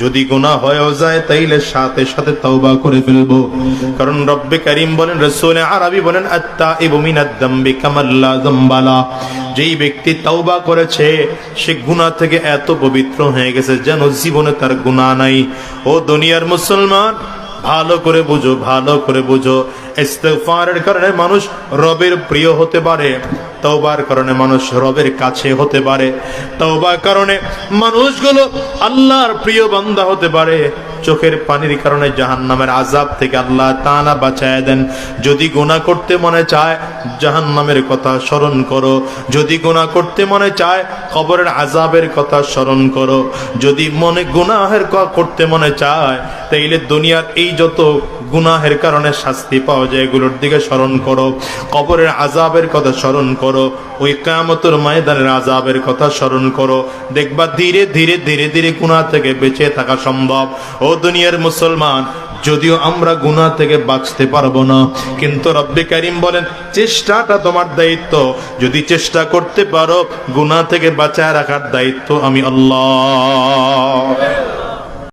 যদি গুনাহ হয়েও যায়, তাইলে সাথে সাথে তওবা করে ফেলব। কারণ রব্বে করিম বলেন, রসুল আরবি বলেন আত্তা ইবমিনাদ দাম্বি কামাল্লা জাম্বালা যেই ব্যক্তি তওবা করেছে, সে গুনাহ থেকে এত পবিত্র হয়ে গেছে যেন জীবনে তার গুনাহ নাই। ও দুনিয়ার মুসলমান, ভালো করে বুঝো, ভালো করে বুঝো। ইস্তেগফারের কারণে মানুষ রবের প্রিয় হতে পারে। তওবার কারণে মানুষ রবের কাছে হতে পারে। তওবার কারণে মানুষগুলো আল্লাহর প্রিয় বান্দা হতে পারে। চোখের পানির কারণে জাহান্নামের আজাব থেকে আল্লাহ তাআলা বাঁচায় দেন। যদি গুনাহ করতে মনে চায়, জাহান্নামের কথা স্মরণ করো। যদি গুনাহ করতে মনে চায় খবরের আজাবের কথা স্মরণ করো। যদি মনে গুনাহের করতে মনে চায়, তাইলে দুনিয়ার এই যত গুনাহের কারণে শাস্তি পাওয়া যায়, এগুলোর দিকে স্মরণ করো। কবরের আজাবের কথা স্মরণ করো। ওই কামতর ময়দানের আজাবের কথা স্মরণ করো। দেখবা ধীরে ধীরে ধীরে ধীরে গুনাহ থেকে বেঁচে থাকা সম্ভব। ও দুনিয়ার মুসলমান, যদিও আমরা গুনাহ থেকে বাঁচতে পারব না, কিন্তু রব্বে কারিম বলেন, চেষ্টাটা তোমার দায়িত্ব। যদি চেষ্টা করতে পারো, গুনাহ থেকে বাঁচায় রাখার দায়িত্ব আমি আল্লাহ।